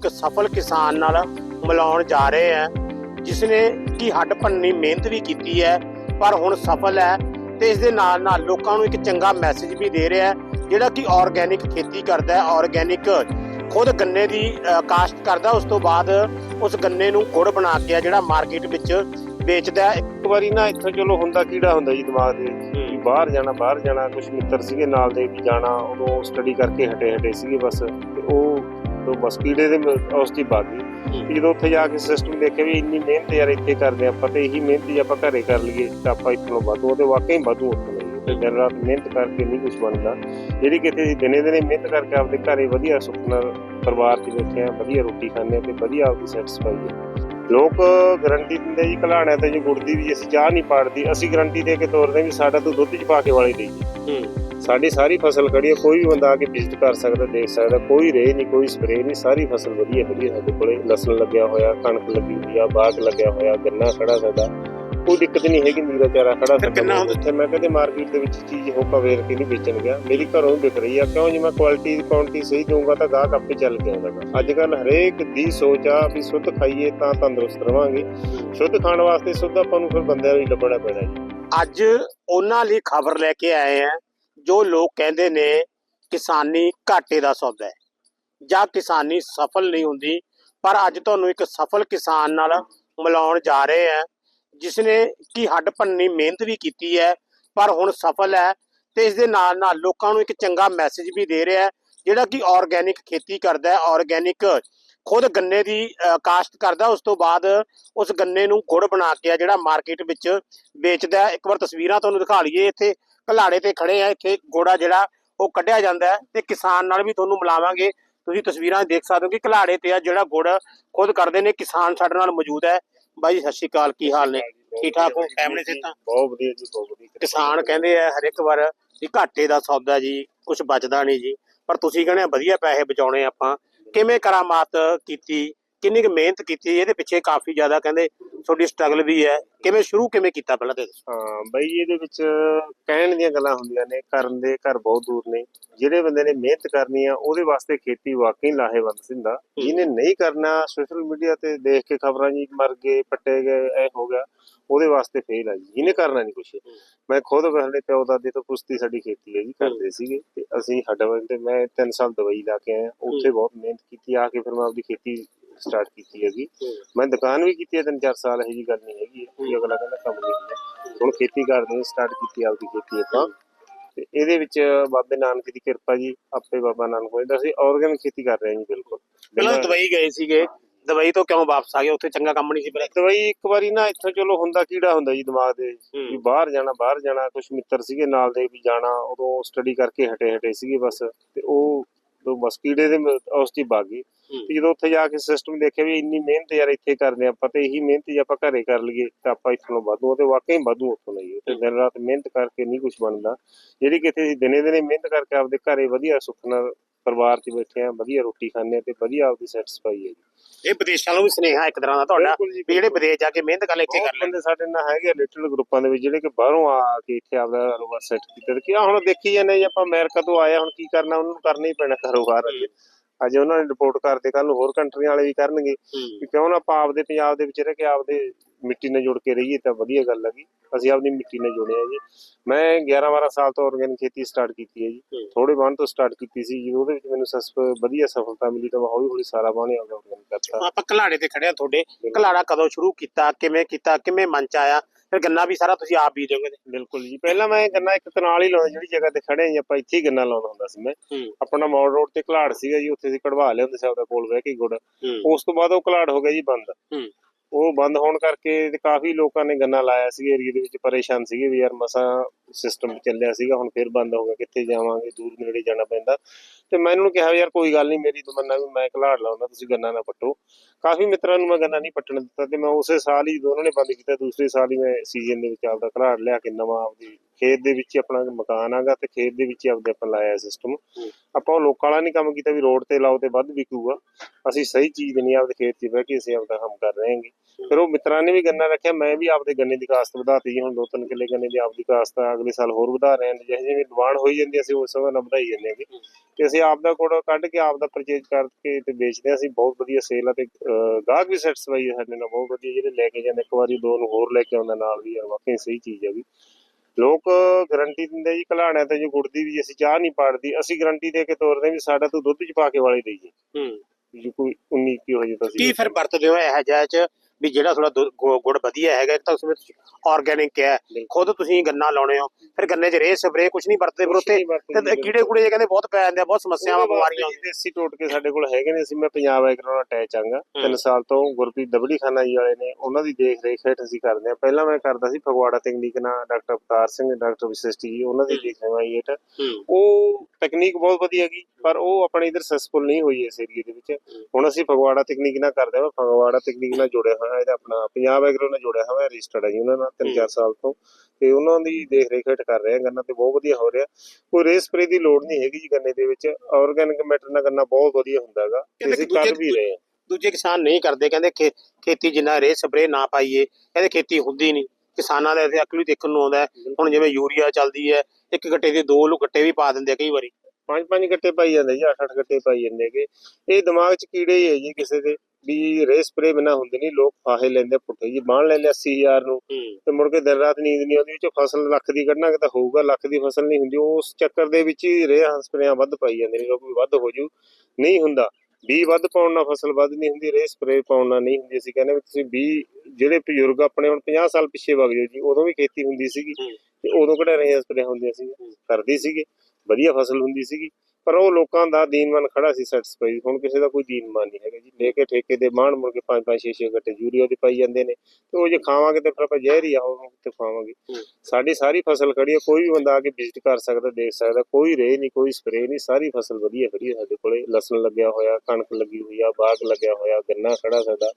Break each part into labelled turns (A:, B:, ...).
A: ਇੱਕ ਸਫਲ ਕਿਸਾਨ ਨਾਲ ਮਿਲਾਉਣ ਜਾ ਰਹੇ ਹਾਂ ਜਿਸ ਨੇ ਕੀ ਹੱਡ ਭੰਨੀ ਮਿਹਨਤ ਵੀ ਕੀਤੀ ਹੈ ਪਰ ਹੁਣ ਸਫਲ ਹੈ ਤੇ ਇਸ ਦੇ ਨਾਲ ਨਾਲ ਲੋਕਾਂ ਨੂੰ ਇੱਕ ਚੰਗਾ ਮੈਸੇਜ ਵੀ ਦੇ ਰਿਹਾ ਹੈ ਜਿਹੜਾ ਕਿ ਆਰਗੇਨਿਕ ਖੇਤੀ ਕਰਦਾ ਹੈ ਆਰਗੇਨਿਕ ਖੁਦ ਗੰਨੇ ਦੀ ਕਾਸ਼ਤ ਕਰਦਾ ਉਸ ਤੋਂ ਬਾਅਦ ਉਸ ਗੰਨੇ ਨੂੰ ਗੁੜ ਬਣਾ ਕੇ ਆ ਜਿਹੜਾ ਮਾਰਕੀਟ ਵਿੱਚ ਵੇਚਦਾ
B: ਇੱਕ ਵਾਰੀ ਨਾ ਇੱਥੋਂ ਚਲੋ ਹੁੰਦਾ ਕੀੜਾ ਹੁੰਦਾ ਜੀ ਦਿਮਾਗ ਦੇ ਵੀ ਬਾਹਰ ਜਾਣਾ ਬਾਹਰ ਜਾਣਾ ਕੁਝ ਮਿੱਤਰ ਸੀਗੇ ਨਾਲ ਦੇ ਵੀ ਜਾਣਾ ਉਦੋਂ ਸਟੱਡੀ ਕਰਕੇ ਹਟੇ ਹਟੇ ਸੀਗੇ ਬਸ। ਤੋਂ ਬਸ ਕੀੜੇ ਦੇ ਉਸ ਦੀ ਬਾਗੀ। ਜਦੋਂ ਉੱਥੇ ਜਾ ਕੇ ਸਿਸਟਮ ਦੇਖਿਆ ਵੀ ਇੰਨੀ ਮਿਹਨਤ ਯਾਰ ਇੱਥੇ ਕਰਦੇ ਆਪਾਂ ਤੇ ਇਹੀ ਮਿਹਨਤ ਜੇ ਆਪਾਂ ਘਰੇ ਕਰ ਲਈਏ ਤਾਂ ਆਪਾਂ ਇੱਥੋਂ ਵਾਧੂ ਤੇ ਵਾਕਈ ਵਾਧੂ ਉੱਥੋਂ ਲਈਏ। ਤੇ ਦਿਨ ਰਾਤ ਮਿਹਨਤ ਕਰਕੇ ਨਹੀਂ ਕੁਝ ਬਣਦਾ। ਜਿਹੜੀ ਕਿਤੇ ਦਿਨੇ ਦਿਨੇ ਮਿਹਨਤ ਕਰਕੇ ਆਪਦੇ ਘਰੇ ਵਧੀਆ ਸੁੱਖ ਨਾਲ ਪਰਿਵਾਰ 'ਚ ਬੈਠੇ ਆ ਵਧੀਆ ਰੋਟੀ ਖਾਂਦੇ ਆ ਤੇ ਵਧੀਆ ਆਪਦੀ ਸੈਟੀਸਫਾਈ ਹੈ ਲੋਕ ਗਰੰਟੀ ਦਿੰਦੇ ਜੀ ਘਲਾੜਿਆਂ ਤੇ ਜੀ ਗੁੜਦੀ ਵੀ ਅਸੀਂ ਚਾਹ ਨਹੀਂ ਪਾੜਦੀ ਅਸੀਂ ਗਰੰਟੀ ਦੇ ਕੇ ਤੋਰਦੇ ਵੀ ਸਾਡਾ ਤੂੰ ਦੁੱਧ 'ਚ ਪਾ ਕੇ ਵਾਲੇ ਦੇਈਏ। ਸਾਡੀ ਸਾਰੀ ਫਸਲ ਖੜੀ ਹੈ ਕੋਈ ਵੀ ਬੰਦਾ ਆ ਕੇ ਵਿਜ਼ਿਟ ਕਰ ਸਕਦਾ ਦੇਖ ਸਕਦਾ ਕੋਈ ਰੇ ਨਹੀਂ ਕੋਈ ਸਪਰੇ ਨਹੀਂ ਸਾਰੀ ਫਸਲ ਵਧੀਆ ਵਧੀਆ ਸਾਡੇ ਕੋਲੇ ਲਸਣ ਲੱਗਿਆ ਹੋਇਆ ਕਣਕ ਲੱਗੀ ਹੋਈ ਆ ਬਾਗ ਲੱਗਿਆ ਹੋਇਆ ਗੰਨਾ ਖੜਾ ਸਾਡਾ ਕੋਈ ਦਿੱਕਤ ਨਹੀਂ ਹੈਗੀ ਨੀਰਾ ਚਾਰਾ ਖੜਾ
A: ਹੁੰਦਾ?
B: ਉੱਥੇ ਮੈਂ ਕਦੇ ਮਾਰਕੀਟ ਦੇ ਵਿੱਚ ਚੀਜ਼ ਹੋਕਾ ਵੇਰ ਕੇ ਨਹੀਂ ਵੇਚਣ ਗਿਆ ਮੇਰੀ ਘਰੋਂ ਵਿਕ ਰਹੀ ਆ ਕਿਉਂ ਜੇ ਮੈਂ ਕੁਆਲਿਟੀ ਕੁਆਂਟੀਟੀ ਸਹੀ ਦਊਂਗਾ ਤਾਂ ਗਾਹਕ ਆਪੇ ਚੱਲ ਕੇ ਆਉਂਦਾ ਅੱਜ ਕੱਲ ਹਰੇਕ ਦੀ ਸੋਚ ਆ ਵੀ ਸ਼ੁੱਧ ਖਾਈਏ ਤਾਂ ਤੰਦਰੁਸਤ ਰਵਾਂਗੇ ਸ਼ੁੱਧ ਖਾਣ ਵਾਸਤੇ ਸ਼ੁੱਧ ਆਪਾਂ ਨੂੰ ਫਿਰ ਬੰਦਿਆਂ ਨੂੰ ਲੱਭਣਾ ਪੈਣਾ ਜੀ
A: ਅੱਜ ਉਹਨਾਂ ਲਈ ਖਬਰ ਲੈ ਕੇ ਆਏ ਆ ਜੋ ਲੋਕ ਕਹਿੰਦੇ ਨੇ ਕਿਸਾਨੀ ਘਾਟੇ ਦਾ ਸੌਦਾ ਹੈ, ਜਾਂ ਕਿਸਾਨੀ ਸਫਲ ਨਹੀਂ ਹੁੰਦੀ, ਪਰ ਅੱਜ ਤੁਹਾਨੂੰ ਇੱਕ ਸਫਲ ਕਿਸਾਨ ਨਾਲ ਮਿਲਾਉਣ ਜਾ ਰਹੇ ਆ ਜਿਸ ਨੇ ਕੀ ਹੱਡ ਭੰਨੀ ਮਿਹਨਤ ਵੀ ਕੀਤੀ ਹੈ, ਪਰ ਹੁਣ ਸਫਲ ਹੈ ਤੇ ਇਸ ਦੇ ਨਾਲ ਨਾਲ ਲੋਕਾਂ ਨੂੰ ਇੱਕ ਚੰਗਾ ਮੈਸੇਜ ਵੀ ਦੇ ਰਿਹਾ ਹੈ, ਜਿਹੜਾ ਕਿ ਆਰਗੇਨਿਕ ਖੇਤੀ ਕਰਦਾ ਹੈ ਆਰਗੇਨਿਕ ਖੁਦ ਗੰਨੇ ਦੀ ਕਾਸ਼ਤ ਕਰਦਾ ਉਸ ਤੋਂ ਬਾਅਦ ਉਸ ਗੰਨੇ ਨੂੰ ਗੁੜ ਬਣਾ ਕੇ ਆ ਜਿਹੜਾ ਮਾਰਕੀਟ ਵਿੱਚ ਵੇਚਦਾ ਇੱਕ ਵਾਰ ਤਸਵੀਰਾਂ ਤੁਹਾਨੂੰ ਦਿਖਾ ਲਈਏ ਇੱਥੇ। ਘਲਾੜੇ ਤੇ ਖੜੇ ਆ ਇੱਥੇ ਗੋੜਾ ਜਿਹੜਾ ਉਹ ਕੱਢਿਆ ਜਾਂਦਾ ਹੈ ਤੇ ਕਿਸਾਨ ਨਾਲ ਵੀ ਤੁਹਾਨੂੰ ਮਿਲਾਵਾਂਗੇ। ਤੁਸੀਂ ਤਸਵੀਰਾਂ ਦੇਖ ਸਕਦੇ ਹੋ ਕਿ ਘਲਾੜੇ ਤੇ ਆ ਜਿਹੜਾ ਗੁੜ ਖੁਦ ਕਰਦੇ ਨੇ ਕਿਸਾਨ ਸਾਡੇ ਨਾਲ ਮੌਜੂਦ ਹੈ। ਬਾਈ ਜੀ, ਸਤਿ ਸ਼੍ਰੀ ਅਕਾਲ ਕੀ ਹਾਲ ਨੇ? ਠੀਕ ਠਾਕ ਹੋ? ਫੈਮਿਲੀ ਸੇ ਤਾਂ?
B: ਬਹੁਤ ਵਧੀਆ ਜੀ ਬਹੁਤ ਵਧੀਆ।
A: ਕਿਸਾਨ ਕਹਿੰਦੇ ਆ ਹਰ ਇੱਕ ਵਾਰ ਵੀ ਘਾਟੇ ਦਾ ਸੌਦਾ ਜੀ ਕੁਝ ਬਚਦਾ ਨਹੀਂ ਜੀ। ਪਰ ਤੁਸੀਂ ਕਹਿੰਦੇ ਆ ਵਧੀਆ ਪੈਸੇ ਬਚਾਉਣੇ ਆਪਾਂ। ਕਿਵੇਂ ਕਰਾਮਾਤ ਕੀਤੀ? ਕਿੰਨੀ ਕੁ ਮਿਹਨਤ ਕੀਤੀ ਇਹਦੇ ਪਿੱਛੇ ਕਾਫੀ ਜ਼ਿਆਦਾ ਕਹਿੰਦੇ ਤੁਹਾਡੀ ਸਟਰਗਲ ਵੀ ਹੈ। ਕਿਵੇਂ ਸ਼ੁਰੂ ਕਿਵੇਂ ਕੀਤਾ ਪਹਿਲਾਂ ਤੇ ਦੱਸੋ।
B: ਹਾਂ ਬਈ ਇਹਦੇ ਵਿੱਚ ਕਹਿਣ ਦੀਆਂ ਗੱਲਾਂ ਹੁੰਦੀਆਂ ਨੇ ਕਰਨ ਦੇ ਘਰ ਬਹੁਤ ਦੂਰ ਨੇ। ਜਿਹੜੇ ਬੰਦੇ ਨੇ ਮਿਹਨਤ ਕਰਨੀ ਆ ਉਹਦੇ ਵਾਸਤੇ ਖੇਤੀ ਵਾਕਈ ਲਾਹੇਵੰਦ ਸਿੰਦਾ ਜਿਹਨੇ ਨਹੀਂ ਕਰਨਾ ਸੋਸ਼ਲ ਮੀਡੀਆ ਤੇ ਦੇਖ ਕੇ ਖਬਰਾਂ ਜੀ ਮਰ ਗਏ ਪੱਟੇ ਗਏ ਐ ਹੋ ਗਿਆ ਉਹਦੇ ਵਾਸਤੇ ਫੇਲ ਆ ਜੀ। ਜਿਹਨੇ ਕਰਨਾ ਨਹੀਂ ਕੁਛ। ਮੈਂ ਖੁਦ ਪਹਿਲੇ ਪਿਓ ਦਾਦੇ ਤੋਂ ਪੁਸ਼ਤੀ ਸਾਡੀ ਖੇਤੀ ਹੈ ਜੀ ਕਰਦੇ ਸੀਗੇ ਤੇ ਅਸੀਂ ਹੱਡਵਲ ਤੇ ਮੈਂ 3 ਸਾਲ ਦਵਾਈ ਲਾ ਕੇ ਆਇਆ ਉੱਥੇ ਬਹੁਤ ਮਿਹਨਤ ਕੀਤੀ ਆ ਕੇ ਫਿਰ ਮੈਂ ਆਪਦੀ ਖੇਤੀ ਸਟਾਰਟ ਕੀਤੀ ਹੈਗੀ। ਮੈਂ ਦੁਕਾਨ ਵੀ ਕੀਤੀ ਹੈ ਤਿੰਨ ਚਾਰ ਸਾਲ ਇਹੋ ਜੀ ਗੱਲ ਨਹੀਂ ਹੈਗੀ। ਕੋਈ ਅਗਲਾ ਕਹਿੰਦਾ ਕੰਮ ਨਹੀਂ ਹੁੰਦਾ। ਹੁਣ ਖੇਤੀ ਕਰਦੇ ਹਾਂ ਸਟਾਰਟ ਕੀਤੀ ਆਪਦੀ ਖੇਤੀ ਆਪਾਂ। ਤੇ ਇਹਦੇ ਵਿੱਚ ਬਾਬੇ ਨਾਨਕ ਦੀ ਕਿਰਪਾ ਜੀ ਆਪੇ ਬਾਬਾ ਨਾਨਕ ਹੋਏ। ਸੀ ਆਰਗਨ ਖੇਤੀ ਕਰ ਰਹੇ ਹਾਂ ਜੀ ਬਿਲਕੁਲ।
A: ਪਹਿਲਾਂ ਦੁਬਈ ਗਏ ਸੀਗੇ ਦੁਬਈ ਤੋਂ ਕਿਉਂ ਵਾਪਸ ਆ ਗਏ? ਉੱਥੇ ਚੰਗਾ ਕੰਮ ਨਹੀਂ ਸੀ ਫਿਰ
B: ਦਵਾਈ ਇੱਕ ਵਾਰੀ ਨਾ ਇੱਥੋਂ ਚਲੋ ਹੁੰਦਾ ਕੀੜਾ ਹੁੰਦਾ ਜੀ ਦਿਮਾਗ ਦੇ। ਵੀ ਬਾਹਰ ਜਾਣਾ ਬਾਹਰ ਜਾਣਾ। ਕੁਝ ਮਿੱਤਰ ਸੀਗੇ ਨਾਲ ਦੇ ਵੀ ਜਾਣਾ। ਉਦੋਂ ਸਟੱਡੀ ਕਰਕੇ ਹਟੇ ਹਟੇ ਸੀਗੇ ਬਸ। ਤੇ ਉਹ ਤੋਂ ਬਸ ਕੀੜੇ ਦੇ ਉਸ ਦੀ ਬਾਗੀ ਤੇ ਜਦੋਂ ਉੱਥੇ ਜਾ ਕੇ ਸਿਸਟਮ ਦੇਖਿਆ ਵੀ ਇੰਨੀ ਮਿਹਨਤ ਯਾਰ ਇੱਥੇ ਕਰਦੇ ਆਪਾਂ ਤੇ ਇਹੀ ਮਿਹਨਤ ਜੇ ਆਪਾਂ ਘਰੇ ਕਰ ਲਈਏ ਤਾਂ ਆਪਾਂ ਇੱਥੋਂ ਵਾਧੂ ਤੇ ਵਾਕਈ ਵਾਧੂ ਉੱਥੋਂ ਲਈਏ। ਤੇ ਦਿਨ ਰਾਤ ਮਿਹਨਤ ਕਰਕੇ ਨਹੀਂ ਕੁਝ ਬਣਦਾ। ਜਿਹੜੀ ਕਿਤੇ ਦਿਨੇ ਦਿਨੇ ਮਿਹਨਤ ਕਰਕੇ ਆਪਦੇ ਘਰੇ ਵਧੀਆ ਸੁੱਖ ਨਾਲ ਪਰਿਵਾਰ 'ਚ ਬੈਠੇ ਆ ਵਧੀਆ ਰੋਟੀ ਖਾਂਦੇ ਆ ਤੇ ਵਧੀਆ ਆਪਦੀ ਸੈਟੀਸਫਾਈ ਹੈ ਜੀ।
A: ਇਹ ਵਿਦੇਸ਼ਾਂ ਨੂੰ ਵੀ ਸੁਨੇਹਾ ਇੱਕ ਤਰ੍ਹਾਂ ਦਾ ਤੁਹਾਡਾ
B: ਬਿਲਕੁਲ ਜੀ,
A: ਵੀ ਜਿਹੜੇ ਵਿਦੇਸ਼ ਜਾ ਕੇ ਮਿਹਨਤ ਕਰ ਇੱਥੇ
B: ਬਹੁਤ
A: ਕਰ ਲੈਣ।
B: ਬੰਦੇ ਸਾਡੇ ਨਾਲ ਹੈਗੇ ਲਿਟਲ ਗਰੁੱਪਾਂ ਦੇ ਵਿੱਚ ਜਿਹੜੇ ਕਿ ਬਾਹਰੋਂ ਆ ਕੇ ਇੱਥੇ ਆਪਦਾ ਕਾਰੋਬਾਰ ਸੈੱਟ ਕੀਤਾ ਤੇ ਕਿ ਆਹ ਹੁਣ ਦੇਖੀ ਜਾਂਦੇ ਜੀ ਆਪਾਂ ਅਮਰੀਕਾ ਤੋਂ ਆਏ ਆ, ਹੁਣ ਕੀ ਕਰਨਾ ਉਹਨਾਂ ਨੂੰ ਕਰਨਾ ਹੀ ਪੈਣਾ ਕਾਰੋਬਾਰ ਅਜੇ। ਅਜੇ ਉਹਨਾਂ ਨੇ ਰਿਪੋਰਟ ਕਰਦੇ ਕੱਲ ਨੂੰ ਹੋਰ ਕੰਟਰੀਆਂ ਵਾਲੇ ਵੀ ਕਰਨਗੇ। ਕਿ ਕਿਉਂ ਨਾ ਆਪਾਂ ਆਪਦੇ ਪੰਜਾਬ ਦੇ ਵਿੱਚ ਰਹਿ ਕੇ ਆਪਦੇ ਮਿੱਟੀ ਨਾਲ ਜੁੜ ਕੇ ਰਹੀਏ ਤਾਂ ਵਧੀਆ ਗੱਲ ਹੈਗੀ ਅਸੀਂ ਆਪਦੀ ਮਿੱਟੀ ਨਾਲ ਜੁੜੇ ਆ ਜੀ। ਮੈਂ 11 12 ਸਾਲ ਤੋਂ ਆਰਗੈਨਿਕ ਖੇਤੀ ਸਟਾਰਟ ਕੀਤੀ ਹੈ ਜੀ। ਥੋੜੇ ਬਾਣ ਤੋਂ ਸਟਾਰਟ ਕੀਤੀ ਸੀ ਜਦੋਂ ਉਹਦੇ ਵਿੱਚ ਮੈਨੂੰ ਸਸ ਵਧੀਆ ਸਫਲਤਾ ਮਿਲੀ ਤਾਂ ਹੌਲੀ ਹੌਲੀ ਸਾਰਾ ਬਾਣੇ ਆਪਦਾ ਆਰਗੈਨਿਕ ਕਰਤਾ।
A: ਆਪਾਂ ਘਲਾੜੇ ਤੇ ਖੜੇ ਆ ਤੁਹਾਡੇ। ਘਲਾੜਾ ਕਦੋਂ ਸ਼ੁਰੂ ਕੀਤਾ? ਕਿਵੇਂ ਕੀਤਾ? ਕਿਵੇਂ ਮਨ ਚ ਆਇਆ? ਫਿਰ ਗੰਨਾ ਵੀ ਸਾਰਾ ਤੁਸੀਂ ਆਪ ਬੀਜੋਗੇ
B: ਬਿਲਕੁਲ ਜੀ। ਪਹਿਲਾਂ ਮੈਂ ਗੰਨਾ ਇੱਕ ਕਨਾਲ ਹੀ ਲਾਉਂਦਾ ਜਿਹੜੀ ਜਗ੍ਹਾ ਤੇ ਖੜੇ ਆਂ ਜੀ ਆਪਾਂ ਇੱਥੇ ਹੀ ਗੰਨਾ ਲਾਉਂਦਾ ਹੁੰਦਾ ਸੀ ਮੈਂ। ਆਪਣਾ ਮੌੜ ਰੋਡ ਤੇ ਘਲਾੜ ਸੀਗਾ ਜੀ ਉੱਥੇ ਅਸੀਂ ਕਢਵਾ ਲਿਆਉਂਦੇ ਸੀ ਆਪਦਾ ਕੋਲ ਬਹਿ ਕੇ ਗੁੜ। ਉਸ ਤੋਂ ਬਾਅਦ ਉਹ ਘਲਾੜ ਹੋ ਗਿਆ ਜੀ ਬੰਦ। ਉਹ ਬੰਦ ਹੋਣ ਕਰਕੇ ਕਾਫੀ ਲੋਕਾਂ ਨੇ ਗੰਨਾ ਲਾਇਆ ਸੀ ਏਰੀਆ ਦੇ ਵਿੱਚ ਪਰੇਸ਼ਾਨ ਸੀਗੇ ਵੀ ਯਾਰ ਮਸਾ ਸਿਸਟਮ ਚੱਲਿਆ ਸੀਗਾ, ਹੁਣ ਫਿਰ ਬੰਦ ਹੋ ਗਿਆ, ਕਿੱਥੇ ਜਾਵਾਂਗੇ, ਦੂਰ ਨੇੜੇ ਜਾਣਾ ਪੈਂਦਾ। ਤੇ ਮੈਂ ਇਹਨਾਂ ਨੂੰ ਕਿਹਾ ਵੀ ਯਾਰ ਕੋਈ ਗੱਲ ਨਹੀਂ, ਮੇਰੀ ਤਮੰਨਾ ਵੀ ਮੈਂ ਘਲਾੜ ਲਾਉਂਦਾ, ਤੁਸੀਂ ਗੰਨਾ ਨਾ ਪੱਟੋ। ਕਾਫੀ ਮਿੱਤਰਾਂ ਨੂੰ ਮੈਂ ਗੰਨਾ ਨਹੀਂ ਪੱਟਣ ਦਿੱਤਾ ਤੇ ਮੈਂ ਉਸੇ ਸਾਲ ਹੀ ਜਦੋਂ ਉਹਨਾਂ ਨੇ ਬੰਦ ਕੀਤਾ, ਦੂਸਰੇ ਸਾਲ ਹੀ ਮੈਂ ਸੀਜ਼ਨ ਦੇ ਵਿੱਚ ਆਪਦਾ ਘਲਾੜ ਲਿਆ ਕੇ ਨਵਾਂ ਆਪਦੀ ਖੇਤ ਦੇ ਵਿੱਚ ਹੀ ਆਪਣਾ ਮਕਾਨ ਆਗਾ ਤੇ ਖੇਤ ਦੇ ਵਿੱਚ ਹੀ ਆਪਦੇ ਆਪਾਂ ਲਾਇਆ ਸਿਸਟਮ ਆਪਾਂ ਉਹ ਲੋਕਾਂ ਵਾਲਾ ਨਹੀਂ ਕੰਮ ਕੀਤਾ ਵੀ ਰੋਡ ਤੇ ਲਾਓ ਤੇ ਵੱਧ ਵਿਕੂਗਾ। ਅਸੀਂ ਸਹੀ ਚੀਜ਼ ਦੇਣੀ ਆ ਆਪਦੇ ਖੇਤ 'ਚ ਬਹਿ ਕੇ ਅਸੀਂ ਆਪਦਾ ਕੰਮ ਕਰ ਰਹੇ ਹਾਂਗੇ। ਫਿਰ ਉਹ ਮਿੱਤਰਾਂ ਨੇ ਵੀ ਗੰਨਾ ਰੱਖਿਆ ਮੈਂ ਵੀ ਆਪਦੇ ਗੰਨੇ ਦੀ ਕਾਸ਼ਤ ਵਧਾਤੀ ਹੁਣ ਦੋ ਤਿੰਨ ਕਿੱਲੇ ਗੰਨੇ ਦੀ ਆਪਦੀ ਕਾਸ਼ਤ ਆ ਅਗਲੇ ਸਾਲ ਹੋਰ ਵਧਾ ਰਹੇ ਹਾਂ ਜਿਹੇ ਜਿਵੇਂ ਡਿਮਾਂਡ ਹੋਈ ਜਾਂਦੀ ਆ, ਅਸੀਂ ਉਸ ਸਮੇਂ ਨਾਲ ਵਧਾਈ ਜਾਂਦੇ ਹਾਂਗੇ। ਤੇ ਅਸੀਂ ਆਪਦਾ ਕੋੜਾ ਕੱਢ ਕੇ ਆਪਦਾ ਪਰਚੇਜ ਕਰਕੇ ਤੇ ਵੇਚਦੇ ਹਾਂ। ਅਸੀਂ ਬਹੁਤ ਵਧੀਆ ਸੇਲ ਆ ਤੇ ਗਾਹਕ ਵੀ ਸੈਟੀਸਫਾਈ ਹੈ ਸਾਡੇ ਨਾਲ ਬਹੁਤ ਵਧੀਆ। ਜਿਹੜੇ ਲੈ ਕੇ ਜਾਂਦੇ ਇੱਕ ਵਾਰੀ ਦੋ ਨੂੰ ਹੋਰ ਲੈ ਕੇ ਆਉਂਦਾ ਨਾਲ ਵੀ ਯਾਰ ਵਾਕਈ ਸਹੀ ਚੀਜ਼ ਹੈ ਵੀ ਲੋਕ ਗਾਰੰਟੀ ਦਿੰਦੇ ਜੀ ਘਲਾੜਿਆਂ ਤੇ ਜੋ ਗੁੜਦੀ ਵੀ ਅਸੀਂ ਚਾਹ ਨਹੀਂ ਪਾੜਦੀ ਅਸੀਂ ਗਾਰੰਟੀ ਦੇ ਕੇ ਤੋਰਦੇ ਵੀ ਸਾਡਾ ਤੂੰ ਦੁੱਧ ਚ ਪਾ ਕੇ ਵਾਲੇ ਦੇਈ
A: ਹੂੰ।
B: ਜੇ ਕੋਈ 19 ਕੀ ਹੋ ਜੇ ਤਾਂ ਅਸੀਂ
A: ਕੀ ਫਿਰ ਵਰਤਦੇ ਹੋ ਇਹ ਜਿਹਾ ਚ? ਵੀ ਜਿਹੜਾ ਥੋੜਾ ਗੁੜ ਵਧੀਆ ਹੈਗਾ ਇੱਕ ਤਾਂ ਉਸ ਵਿੱਚ ਆਰਗੈਨਿਕ ਹੈ। ਖੁਦ ਤੁਸੀਂ ਗੰਨਾ ਲਾਉਣੇ ਹੋ ਫਿਰ ਗੰਨੇ 'ਚ ਰੇ ਸਪਰੇ ਕੁਝ ਨਹੀਂ ਵਰਤਦੇ ਫਿਰ ਉੱਥੇ ਤੇ ਕੀੜੇ ਕੂੜੇ ਜੇ ਕਹਿੰਦੇ ਬਹੁਤ ਪੈ ਜਾਂਦੇ ਆ ਬਹੁਤ ਸਮੱਸਿਆਵਾਂ ਬਿਮਾਰੀਆਂ
B: ਦੇਸੀ ਟੋਟਕੇ ਸਾਡੇ ਕੋਲ ਹੈਗੇ ਨੇ ਅਸੀਂ ਮੈਂ ਪੰਜਾਬ ਐਗਰੋ ਨਾਲ ਅਟੈਚ ਆਂਗਾ।
A: ਹੂੰ।
B: ਤਿੰਨ ਸਾਲ ਤੋਂ ਗੁਰਪ੍ਰੀਤ ਦਬੜੀ ਖਾਨਾ ਜੀ ਵਾਲੇ ਨੇ ਉਹਨਾਂ ਦੀ ਦੇਖ ਰੇਖ ਹੇਠ ਅਸੀਂ ਕਰਦੇ ਆ ਪਹਿਲਾਂ ਮੈਂ ਕਰਦਾ ਸੀ ਫਗਵਾੜਾ ਤਕਨੀਕ ਨਾਲ ਡਾਕਟਰ ਅਵਤਾਰ ਸਿੰਘ ਡਾਕਟਰ ਵਿਸ਼ਿਸ਼ਟੀ ਜੀ ਉਹਨਾਂ ਦੀ। ਦੇਖ ਰੇਖ ਹੇਠ। ਉਹ ਤਕਨੀਕ ਬਹੁਤ ਵਧੀਆ ਗਈ ਪਰ ਉਹ ਆਪਣੇ ਇਧਰ ਸਕਸੈਸਫੁਲ ਨਹੀਂ ਹੋਈ ਇਸ ਏਰੀਏ ਦੇ ਵਿੱਚ। ਹੁਣ ਅਸੀਂ ਫਗਵਾੜਾ ਤਕਨੀਕ ਨਾਲ ਕਰਦੇ ਹਾਂ ਫਗਵਾੜਾ ਤਕਨੀਕ ਨਾਲ ਜੁੜਿਆ ਹੋਇਆ ਇਹਦਾ ਆਪਣਾ ਪੰਜਾਬ ਐਗਰੋ ਨਾਲ ਜੁੜਿਆ ਹੋਇਆ ਰਜਿਸਟਰਡ ਹੈ ਜੀ ਉਹਨਾਂ ਨਾਲ ਤਿੰਨ
A: ਹੂੰ।
B: ਚਾਰ ਸਾਲ ਤੋਂ। ਤੇ ਉਹਨਾਂ ਦੀ ਦੇਖ ਰੇਖ ਹੇਠ ਕਰ ਰਹੇ ਹਾਂ ਗੰਨਾ ਤੇ ਬਹੁਤ ਵਧੀਆ ਹੋ ਰਿਹਾ। ਕੋਈ ਰੇ ਸਪਰੇ ਦੀ ਲੋੜ ਨਹੀਂ ਹੈਗੀ ਜੀ ਗੰਨੇ ਦੇ ਵਿੱਚ। ਆਰਗੈਨਿਕ ਮੈਟਰ ਨਾਲ ਗੰਨਾ ਬਹੁਤ ਵਧੀਆ ਹੁੰਦਾ ਹੈਗਾ। ਤੇ ਅਸੀਂ ਕਰ ਵੀ ਰਹੇ ਹਾਂ
A: ਦੂਜੇ ਕਿਸਾਨ ਨਹੀਂ ਕਰਦੇ ਕਹਿੰਦੇ ਖੇਤੀ ਜਿੰਨਾ ਰੇ ਸਪਰੇ ਨਾ ਪਾਈਏ ਕਹਿੰਦੇ ਖੇਤੀ ਹੁੰਦੀ ਨਹੀਂ। ਕਿਸਾਨਾਂ ਦੇ ਇੱਥੇ ਅਕਲ ਦੇਖਣ ਨੂੰ ਆਉਂਦਾ ਹੈ। ਹੁਣ ਜਿਵੇਂ ਯੂਰੀਆ ਚੱਲਦੀ ਹੈ ਇੱਕ ਗੱਟੇ ਦੇ ਦੋ ਲੋ ਗੱਟੇ ਵੀ ਪਾ ਦਿੰਦੇ ਆ ਕਈ ਵਾਰੀ।
B: ਪੰਜ ਪੰਜ ਗੱਟੇ ਪਾਈ ਜਾਂਦੇ ਜੀ ਅੱਠ ਅੱਠ ਗੱਟੇ ਪਾਈ ਜਾਂਦੇ ਹੈਗੇ। ਇਹ ਦਿਮਾਗ 'ਚ ਕੀੜੇ ਹੀ ਹੈ ਜੀ ਕਿਸੇ ਦੇ। ਵੀ ਰੇ ਸਪਰੇ ਬਿਨਾ ਹੁੰਦੇ ਨਹੀਂ ਲੋਕ ਫਾਹੇ ਲੈਂਦੇ ਪੁੱਠੇ ਜੀ ਬਾਣ ਲੈਂਦੇ 80000 ਨੂੰ। ਤੇ ਮੁੜ ਕੇ ਦਿਨ ਰਾਤ ਨੀਂਦ ਨਹੀਂ ਆਉਂਦੀ ਵਿੱਚੋਂ ਫਸਲ ਲੱਖ ਦੀ ਕੱਢਣਾ ਤਾਂ ਹੋਊਗਾ ਲੱਖ ਦੀ ਫਸਲ ਨਹੀਂ ਹੁੰਦੀ ਉਸ ਚੱਕਰ ਦੇ ਵਿੱਚ ਹੀ ਰੇ ਸਪਰੇਆਂ ਵੱਧ ਪਾਈ ਜਾਂਦੇ ਨੇ ਲੋਕ ਵੀ ਵੱਧ ਹੋ ਜੂ ਨਹੀਂ ਹੁੰਦਾ। ਬੀ ਵੱਧ ਪਾਉਣ ਨਾਲ ਫਸਲ ਵੱਧ ਨਹੀਂ ਹੁੰਦੀ ਰੇ ਸਪਰੇ ਪਾਉਣ ਨਾਲ ਨਹੀਂ ਹੁੰਦੀ ਅਸੀਂ ਕਹਿੰਦੇ ਵੀ ਤੁਸੀਂ ਬੀ ਜਿਹੜੇ ਬਜ਼ੁਰਗ ਆਪਣੇ ਹੁਣ 50 ਸਾਲ ਪਿੱਛੇ ਵਗ ਜਾਓ ਜੀ ਉਦੋਂ ਵੀ ਖੇਤੀ ਹੁੰਦੀ ਸੀਗੀ। ਤੇ ਉਦੋਂ ਕਿਹੜਾ ਰੇ ਸਪਰੇ ਹੁੰਦੀਆਂ ਸੀ ਕਰਦੇ ਸੀਗੇ ਵਧੀਆ ਫਸਲ ਹੁੰਦੀ ਸੀਗੀ। ਪਰ ਉਹ ਲੋਕਾਂ ਦਾ ਦੀਨਮਾਨ ਖੜਾ ਸੀ ਸੈਟੀਸਫਾਈ ਹੁਣ ਕਿਸੇ ਦਾ ਕੋਈ ਦੀਨਮਾਨ ਨਹੀਂ ਹੈਗਾ ਜੀ। ਲੈ ਕੇ ਠੇਕੇ ਦੇ ਮਾਣ ਮੁੜ ਕੇ 5 5 6 6 ਗੱਟੇ ਯੂਰੀਆ ਦੇ ਪਾਈ ਜਾਂਦੇ ਨੇ। ਤੇ ਉਹ ਜੇ ਖਾਵਾਂਗੇ ਤੇ ਫਿਰ ਆਪਾਂ ਜ਼ਹਿਰ ਹੀ ਆ ਉਹ ਕਿੱਥੇ ਖਾਵਾਂਗੇ। ਸਾਡੀ ਸਾਰੀ ਫਸਲ ਖੜੀ ਹੈ। ਕੋਈ ਵੀ ਬੰਦਾ ਆ ਕੇ ਵਿਜ਼ਿਟ ਕਰ ਸਕਦਾ ਦੇਖ ਸਕਦਾ। ਕੋਈ ਰੇ ਨਹੀਂ ਕੋਈ ਸਪਰੇ ਨਹੀਂ। ਸਾਰੀ ਫਸਲ ਵਧੀਆ ਖੜੀ ਹੈ ਸਾਡੇ ਕੋਲੇ। ਲਸਣ ਲੱਗਿਆ ਹੋਇਆ ਕਣਕ ਲੱਗੀ ਹੋਈ ਆ ਬਾਗ ਲੱਗਿਆ ਹੋਇਆ ਗੰਨਾ ਖੜਾ ਸਾਡਾ।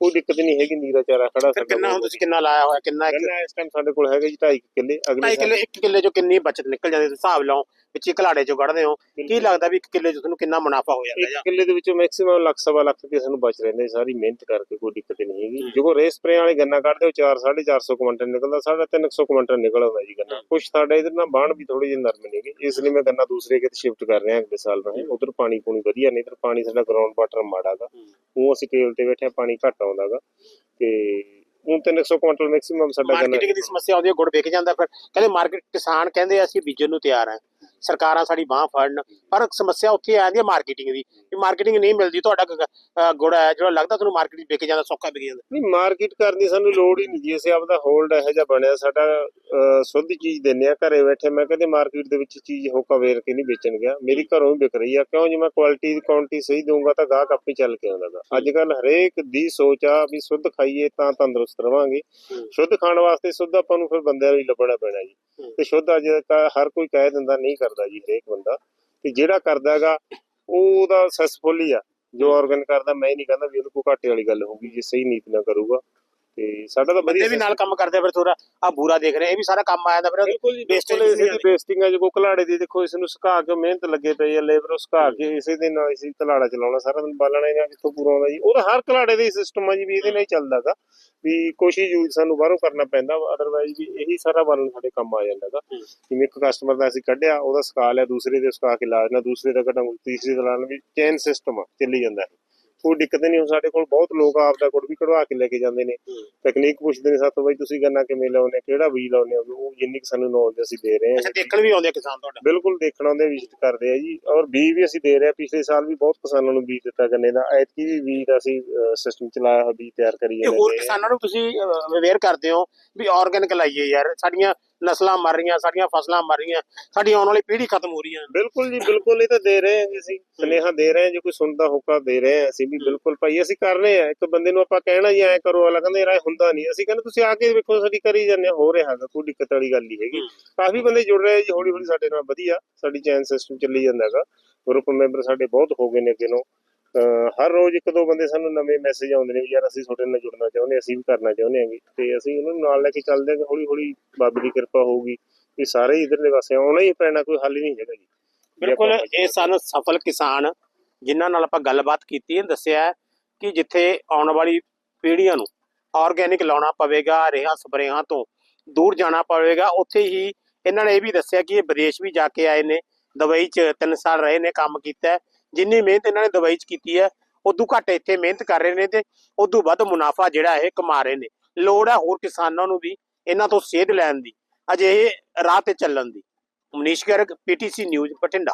B: ਕੋਈ ਦਿੱਕਤ ਨਹੀਂ ਹੈਗੀ ਨੀਰਾ ਚਾਰਾ ਖੜਾ ਸਾਡਾ।
A: ਕਿੰਨਾ ਹੁਣ ਤੁਸੀਂ ਕਿੰਨਾ ਲਾਇਆ ਹੋਇਆ? ਕਿੰਨਾ
B: ਇਸ ਟਾਈਮ ਸਾਡੇ ਕੋਲ ਹੈਗਾ ਜੀ 2.5 ਕਿੱਲੇ ਅਗਲੇ
A: ਢਾਈ ਕਿੱਲੇ ਇੱਕ ਕਿੱਲੇ ਚੋਂ ਕਿੰਨੀ ਬਚਤ ਨਿਕਲ ਜਾਂਦੀ ਤੁਸੀਂ ਹਿਸਾਬ ਲਾਓ। ਵਿੱਚ ਘਲਾੜੇ ਚੋਂ ਕੱਢਦੇ ਹੋ। ਕੀ ਲੱਗਦਾ ਵੀ ਇੱਕ ਕਿੱਲੇ ਚੋਂ ਤੁਹਾਨੂੰ ਕਿੰਨਾ ਮੁਨਾਫਾ ਹੋ ਜਾਂਦਾ
B: ਇੱਕ
A: ਜਾਂ?
B: ਕਿੱਲੇ ਦੇ ਵਿੱਚੋਂ ਮੈਕਸਿਮਮ ਲੱਖ ਸਵਾ ਲੱਖ ਰੁਪਏ ਸਾਨੂੰ ਬਚ ਰਹਿੰਦੇ ਸਾਰੀ ਮਿਹਨਤ ਕਰਕੇ ਕੋਈ ਦਿੱਕਤ ਨਹੀਂ ਹੈਗੀ।
A: ਹੂੰ।
B: ਜਦੋਂ ਰੇ ਸਪਰੇ ਵਾਲੇ ਗੰਨਾ ਕੱਢਦੇ ਹੋ 4 450 ਕੁਇੰਟਲ ਨਿਕਲਦਾ ਸਾਡਾ 300 ਕੁਇੰਟਲ ਨਿਕਲ ਆਉਂਦਾ ਜੀ ਗੰਨਾ। ਕੁਛ ਸਾਡਾ ਇਧਰ ਨਾ ਬਾਣ ਵੀ ਥੋੜੀ ਜਿਹੀ ਨਰਮ ਨੇਗੇ ਇਸ ਲਈ ਮੈਂ ਗੰਨਾ ਦੂਸਰੇ ਕਿਤੇ ਸ਼ਿਫਟ ਕਰ ਰਿਹਾ ਅਗਲੇ ਸਾਲ ਰਹੇ। ਉਧਰ ਪਾਣੀ ਪੂਣੀ ਵਧੀਆ ਨਹੀਂ ਇਧਰ ਪਾਣੀ ਸਾਡਾ ਗਰਾਊਂਡ ਵਾਟਰ ਮਾੜਾਗਾ ਉਹ ਅਸੀਂ ਕੇਲ ਤੇ ਬੈਠੇ ਪਾਣੀ ਘੱਟ ਆਉਂਦਾਗਾ ਤੇ ਹੁਣ 300 ਕੁਇੰਟਲ ਮੈਕਸਿਮਮ ਸਾਡਾ ਗੰਨਾ
A: ਮਾਰਕੀਟਿੰਗ ਦੀ ਸਮੱਸਿਆ ਆਉਂਦੀ ਹੈ ਗੁੜ ਵਿਕ ਜਾਂਦਾ ਫਿਰ। ਕਹਿੰਦੇ ਮਾਰਕੀਟ ਕਿਸਾਨ ਕਹਿੰਦੇ ਅਸੀਂ ਬੀਜਣ ਨੂੰ ਤਿਆਰ ਹਾਂ। ਸਰਕਾਰਾਂ ਸਾਡੀ ਬਾਹ ਫੜਨ। ਪਰ ਸਮੱਸਿਆ ਉੱਥੇ ਆ ਜਾਂਦੀ ਹੈ ਮਾਰਕੀਟਿੰਗ ਦੀ। ਵੀ ਮਾਰਕੀਟਿੰਗ ਨਹੀਂ ਮਿਲਦੀ ਤੁਹਾਡਾ ਗੁੜ ਹੈ ਜਿਹੜਾ ਲੱਗਦਾ ਤੁਹਾਨੂੰ ਮਾਰਕੀਟ ਵਿਕ ਜਾਂਦਾ ਸੌਖਾ ਵਿਕ ਜਾਂਦਾ।
B: ਨਹੀਂ ਮਾਰਕੀਟ ਕਰਨ ਦੀ ਸਾਨੂੰ ਲੋੜ ਹੀ ਨਹੀਂ ਜੀ। ਅਸੀਂ ਆਪਦਾ ਹੋਲਡ ਇਹੋ ਜਿਹਾ ਬਣਿਆ ਸਾਡਾ ਸ਼ੁੱਧ ਚੀਜ਼ ਦਿੰਨੇ ਆ ਘਰੇ ਬੈਠੇ ਮੈਂ ਕਦੇ ਮਾਰਕੀਟ ਦੇ ਵਿੱਚ ਚੀਜ਼ ਹੋਕਾ ਵੇਰ ਕੇ ਨਹੀਂ ਵੇਚਣ ਗਿਆ। ਮੇਰੀ ਘਰੋਂ ਵਿਕ ਰਹੀ ਆ। ਕਿਉਂ ਜੇ? ਮੈਂ ਕੁਆਲਿਟੀ ਦੀ ਕੁਆਂਟੀਟੀ ਸਹੀ ਦਊਂਗਾ ਤਾਂ ਗਾਹਕ ਆਪੇ ਚੱਲ ਕੇ ਆਉਂਦਾਗਾ ਅੱਜ ਕੱਲ ਹਰੇਕ ਦੀ ਸੋਚ ਆ ਵੀ ਸ਼ੁੱਧ ਖਾਈਏ ਤਾਂ ਤੰਦਰੁਸਤ ਰਵਾਂਗੇ। ਸ਼ੁੱਧ ਖਾਣ ਵਾਸਤੇ ਸ਼ੁੱਧ ਆਪਾਂ ਨੂੰ ਫਿਰ ਬੰਦਿਆਂ ਨੂੰ ਲੱਭਣਾ ਪੈਣਾ ਜੀ। ਤੇ ਸ਼ੁੱਧ ਅੱਜ ਕ- ਹਰ ਕੋਈ ਕਹਿ ਦਿੰਦਾ ਨਹੀਂ ਕਰਦਾ ਜੀ ਹਰੇਕ ਬੰਦਾ। ਤੇ ਜਿਹੜਾ ਕਰਦਾ ਹੈਗਾ ਉਹ ਉਹਦਾ ਸਕਸੈਸਫੁਲ ਹੀ ਆ। ਜੋ ਆਰਗਨ ਕਰਦਾ ਮੈਂ ਨਹੀਂ ਕਹਿੰਦਾ ਵੀ ਉਹਨੂੰ ਕੋਈ ਘਾਟੇ ਵਾਲੀ ਗੱਲ ਹੋਊਗੀ ਜੇ ਸਹੀ ਨੀਤ ਨਾਲ ਕਰੂਗਾ। ਤੇ ਸਾਡਾ ਤਾਂ
A: ਬੰਦੇ ਵੀ ਨਾਲ ਕੰਮ ਕਰਦੇ ਆ ਫਿਰ ਥੋੜਾ ਆ ਬੂਰਾ ਦੇਖ ਰਹੇ ਇਹ ਵੀ ਸਾਰਾ ਕੰਮ ਆ ਜਾਂਦਾ ਫਿਰ
B: ਬਿਲਕੁਲ ਜੀ ਬਿਲਕੁਲ ਇਸੇ ਦੀ ਵੇਸਟਿੰਗ ਹੈ ਜੋ ਘਲਾੜੇ ਦੀ ਦੇਖੋ ਇਸ ਨੂੰ ਸੁਕਾ ਕੇ ਮਿਹਨਤ ਲੱਗੇ ਪਈ ਹੈ ਲੇਬਰ ਸੁਕਾ ਕੇ ਇਸੇ ਦੇ ਨਾਲ ਅਸੀਂ ਘਲਾੜਾ ਚਲਾਉਣਾ ਸਾਰਾ ਦਿਨ ਬਾਲਣਾ ਇਹਨਾਂ ਕਿੱਥੋਂ ਪੂਰਾ ਆਉਂਦਾ ਜੀ। ਉਹਦਾ ਹਰ ਘਲਾੜੇ ਦਾ ਸਿਸਟਮ ਆ ਜੀ ਵੀ ਇਹਦੇ ਨਾਲ ਹੀ ਚੱਲਦਾਗਾ। ਵੀ ਕੋਸ਼ਿਸ਼ ਯੂਜ਼ ਸਾਨੂੰ ਬਾਹਰੋਂ ਕਰਨਾ ਪੈਂਦਾ ਅਦਰਵਾਈਜ਼ ਵੀ ਇਹੀ ਸਾਰਾ ਬਾਲਣ ਸਾਡੇ ਕੰਮ ਆ ਜਾਂਦਾਗਾ। ਜਿਵੇਂ ਇੱਕ ਕਸਟਮਰ ਦਾ ਅਸੀਂ ਕੱਢਿਆ ਉਹਦਾ ਸੁਕਾ ਲਿਆ ਦੂਸਰੇ ਦੇ ਸੁਕਾ ਕੇ ਲਾ ਦੇਣਾ ਦੂਸਰੇ ਦਾ ਕੱਢਾਂਗੇ ਤੀਸਰੇ ਦਾ ਲਾਣਾ ਵੀ ਚੇਨ ਸਿਸਟਮ ਆ ਚੱਲੀ ਜਾਂਦਾ ਹੈ ਕੋਈ ਦਿੱਕਤ ਨਹੀਂ ਹੁਣ ਸਾਡੇ ਕੋਲ ਬਹੁਤ ਲੋਕ ਆਪਦਾ ਗੁੜ ਵੀ ਕਢਵਾ ਕੇ ਲੈ ਕੇ ਜਾਂਦੇ ਨੇ।
A: ਹੂੰ।
B: ਟੈਕਨੀਕ ਪੁੱਛਦੇ ਨੇ ਸਾਥੋਂ ਬਈ ਤੁਸੀਂ ਗੰਨਾ ਕਿਵੇਂ ਲਾਉਂਦੇ ਕਿਹੜਾ ਬੀਜ ਲਾਉਂਦੇ ਹੋ? ਉਹ ਜਿੰਨੀ ਕੁ ਸਾਨੂੰ ਨੌਲੇਜ ਅਸੀਂ ਦੇ ਰਹੇ ਹਾਂ।
A: ਦੇਖਣ ਵੀ ਆਉਂਦੇ ਆ ਕਿਸਾਨ ਤੁਹਾਡਾ।
B: ਬਿਲਕੁਲ ਦੇਖਣ ਆਉਂਦੇ ਵਿਜ਼ਿਟ ਕਰਦੇ ਆ ਜੀ। ਔਰ ਬੀਜ ਵੀ ਅਸੀਂ ਦੇ ਰਹੇ ਹਾਂ। ਪਿਛਲੇ ਸਾਲ ਵੀ ਬਹੁਤ ਕਿਸਾਨਾਂ ਨੂੰ ਬੀਜ ਦਿੱਤਾ ਗੰਨੇ ਦਾ। ਐਤਕੀ ਵੀ ਬੀਜ ਦਾ ਅਸੀਂ ਸਿਸਟਮ ਚਲਾਇਆ ਹੋਇਆ ਬੀਜ ਤਿਆਰ ਕਰੀ
A: ਤੇ
B: ਜਾਂਦੇ
A: ਹੋਰ। ਕਿਸਾਨਾਂ ਨੂੰ ਤੁਸੀਂ ਅਵੇਅਰ ਕਰਦੇ ਹੋ ਵੀ ਆਰਗੈਨਿਕ ਲਾਈਏ ਯਾਰ। ਸਾਡੀਆਂ ਨਸਲਾਂ ਮਰ ਰਹੀਆਂ ਸਾਡੀਆਂ ਫਸਲਾਂ ਮਰ ਰਹੀਆਂ ਸਾਡੀ ਆਉਣ ਵਾਲੀ ਪੀੜ੍ਹੀ ਖਤਮ ਹੋ ਰਹੀ ਹੈ।
B: ਬਿਲਕੁਲ ਜੀ ਬਿਲਕੁਲ ਇਹ ਤਾਂ ਦੇ ਰਹੇ ਹਾਂ ਅਸੀਂ ਸੁਨੇਹਾ ਦੇ ਰਹੇ ਹਾਂ ਜੇ ਕੋਈ ਸੁਣਦਾ ਹੋਕਾ ਦੇ ਰਹੇ ਹਾਂ ਅਸੀਂ ਵੀ ਬਿਲਕੁਲ ਭਾਈ ਅਸੀਂ ਕਰ ਰਹੇ ਹਾਂ ਇੱਕ ਬੰਦੇ ਨੂੰ ਆਪਾਂ ਕਹਿਣਾ ਜੀ ਐ ਕਰੋ ਅਗਲਾ ਕਹਿੰਦਾ ਯਾਰ ਇਹ ਹੁੰਦਾ ਨਹੀਂ ਅਸੀਂ ਕਹਿੰਦੇ ਤੁਸੀਂ ਆ ਕੇ ਵੇਖੋ ਸਾਡੀ ਕਰੀ ਜਾਂਦੇ ਹਾਂ, ਰਿਹਾ ਹੈਗਾ ਕੋਈ ਦਿੱਕਤ ਵਾਲੀ ਗੱਲ ਨਹੀਂ ਹੈਗੀ। ਕਾਫੀ ਬੰਦੇ ਜੁੜ ਰਹੇ ਜੀ ਹੌਲੀ ਹੌਲੀ ਸਾਡੇ ਨਾਲ ਵਧੀਆ ਸਾਡੀ ਚੈਨ ਸਿਸਟਮ ਚੱਲੀ ਜਾਂਦਾ ਹੈਗਾ ਗਰੁੱਪ ਮੈਂਬਰ ਸਾਡੇ ਬਹੁਤ ਹੋ ਗਏ ਨੇ ਅੱਗੇ ਨੂੰ ਹਰ ਰੋਜ਼ ਇੱਕ ਦੋ ਬੰਦੇ ਸਾਨੂੰ ਨਵੇਂ ਮੈਸੇਜ ਆਉਂਦੇ ਨੇ ਵੀ ਯਾਰ ਅਸੀਂ ਤੁਹਾਡੇ ਨਾਲ ਜੁੜਨਾ ਚਾਹੁੰਦੇ ਅਸੀਂ ਵੀ ਕਰਨਾ ਚਾਹੁੰਦੇ ਹਾਂਗੇ ਤੇ ਅਸੀਂ ਉਹਨਾਂ ਨੂੰ ਨਾਲ ਲੈ ਕੇ ਚੱਲਦੇ ਹਾਂ ਹੌਲੀ ਹੌਲੀ ਬਾਬੇ ਦੀ ਕਿਰਪਾ ਹੋਊਗੀ ਵੀ ਸਾਰੇ ਇਧਰਲੇ ਪਾਸੇ ਆਉਣਾ ਹੀ ਪੈਣਾ ਕੋਈ ਹੱਲ ਹੀ ਨਹੀਂ ਹੈਗਾ ਜੀ
A: ਬਿਲਕੁਲ ਇਹ ਸਨ ਸਫਲ ਕਿਸਾਨ ਜਿਨ੍ਹਾਂ ਨਾਲ ਆਪਾਂ ਗੱਲਬਾਤ ਕੀਤੀ ਹੈ ਦੱਸਿਆ ਕਿ ਜਿੱਥੇ ਆਉਣ ਵਾਲੀ ਪੀੜ੍ਹੀਆਂ ਨੂੰ ਆਰਗੈਨਿਕ ਲਾਉਣਾ ਪਵੇਗਾ ਰੇਹਾਂ ਸਪਰੇਹਾਂ ਤੋਂ ਦੂਰ ਜਾਣਾ ਪਵੇਗਾ ਉੱਥੇ ਹੀ ਇਹਨਾਂ ਨੇ ਇਹ ਵੀ ਦੱਸਿਆ ਕਿ ਇਹ ਵਿਦੇਸ਼ ਵੀ ਜਾ ਕੇ ਆਏ ਨੇ ਦੁਬਈ 'ਚ 3 ਸਾਲ ਰਹੇ ਨੇ ਕੰਮ ਕੀਤਾ। ਜਿੰਨੀ ਮਿਹਨਤ ਇਹਨਾਂ ਨੇ ਦੁਬਈ 'ਚ ਕੀਤੀ ਹੈ, ਉਦੋਂ ਘੱਟ ਇੱਥੇ ਮਿਹਨਤ ਕਰ ਰਹੇ ਨੇ ਤੇ ਉਦੋਂ ਵੱਧ ਮੁਨਾਫਾ ਜਿਹੜਾ ਇਹ ਕਮਾ ਰਹੇ ਨੇ। ਲੋੜ ਹੈ ਹੋਰ ਕਿਸਾਨਾਂ ਨੂੰ ਵੀ ਇਹਨਾਂ ਤੋਂ ਸੇਧ ਲੈਣ ਦੀ, ਅਜਿਹੇ ਰਾਹ ਤੇ ਚੱਲਣ ਦੀ। Manish Garg PTC news, Bathinda.